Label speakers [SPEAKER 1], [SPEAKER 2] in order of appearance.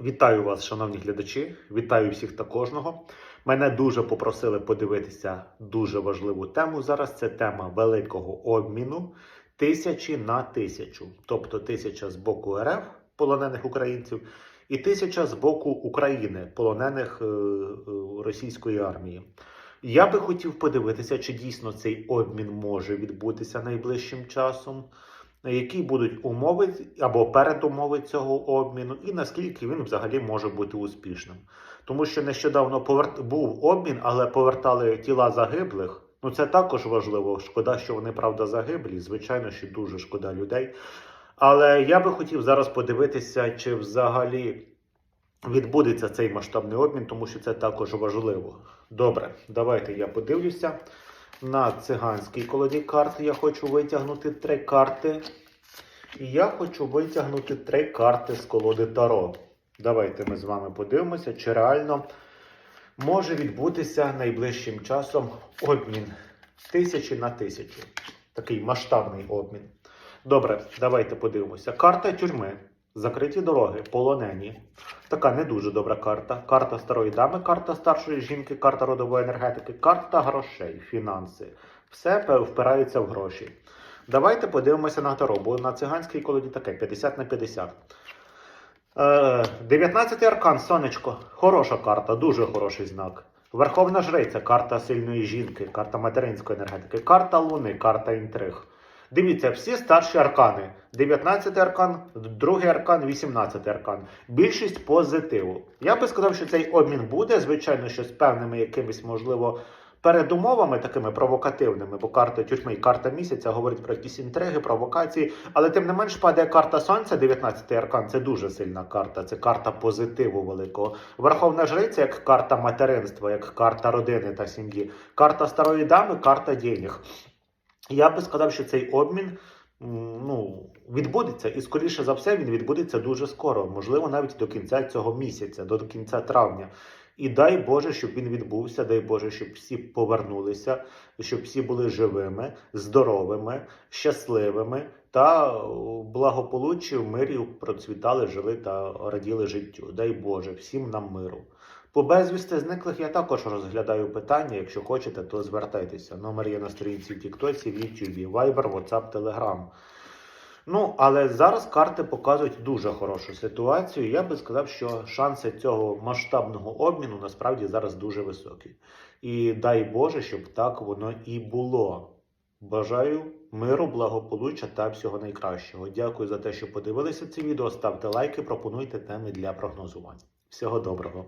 [SPEAKER 1] Вітаю вас, шановні глядачі. Вітаю всіх та кожного. Мене дуже попросили подивитися дуже важливу тему. Зараз це тема великого обміну тисячі на тисячу, тобто тисяча з боку РФ полонених українців, і тисяча з боку України полонених е, е, російської армії. Я би хотів подивитися, чи дійсно цей обмін може відбутися найближчим часом які будуть умови або передумови цього обміну, і наскільки він взагалі може бути успішним. Тому що нещодавно поверт... був обмін, але повертали тіла загиблих. Ну це також важливо. Шкода, що вони правда загиблі. Звичайно, що дуже шкода людей. Але я би хотів зараз подивитися, чи взагалі відбудеться цей масштабний обмін, тому що це також важливо. Добре, давайте я подивлюся. На циганській колоді карти я хочу витягнути три карти. І я хочу витягнути три карти з колоди Таро. Давайте ми з вами подивимося, чи реально може відбутися найближчим часом обмін тисячі на тисячу. Такий масштабний обмін. Добре, давайте подивимося. Карта тюрми. Закриті дороги, полонені. Така не дуже добра карта. Карта старої дами, карта старшої жінки, карта родової енергетики, карта грошей, фінанси. Все впирається в гроші. Давайте подивимося на Таро, бо на циганській колоді таке 50 на 50. Е, 19 аркан, сонечко. Хороша карта, дуже хороший знак. Верховна жриця, карта сильної жінки, карта материнської енергетики, карта луни, карта інтриг. Дивіться, всі старші аркани. 19 аркан, другий аркан, 18 аркан. Більшість позитиву. Я би сказав, що цей обмін буде, звичайно, що з певними якимись, можливо, передумовами такими провокативними, бо карта тюрми і карта місяця говорить про якісь інтриги, провокації. Але тим не менш падає карта сонця, 19 аркан. Це дуже сильна карта. Це карта позитиву великого. Верховна жриця як карта материнства, як карта родини та сім'ї. Карта старої дами, карта денег. Я би сказав, що цей обмін ну, відбудеться, і скоріше за все він відбудеться дуже скоро, можливо, навіть до кінця цього місяця, до кінця травня. І дай Боже, щоб він відбувся, дай Боже, щоб всі повернулися, щоб всі були живими, здоровими, щасливими та о, благополуччі в мирі процвітали, жили та раділи життю. Дай Боже, всім нам миру. По безвісти зниклих я також розглядаю питання. Якщо хочете, то звертайтеся. Номер є на сторінці в Тіктоці, в Ютубі, Viber, WhatsApp, Telegram. Ну, але зараз карти показують дуже хорошу ситуацію. Я би сказав, що шанси цього масштабного обміну насправді зараз дуже високі. І дай Боже, щоб так воно і було. Бажаю миру, благополуччя та всього найкращого. Дякую за те, що подивилися це відео. Ставте лайки, пропонуйте теми для прогнозування. Всього доброго.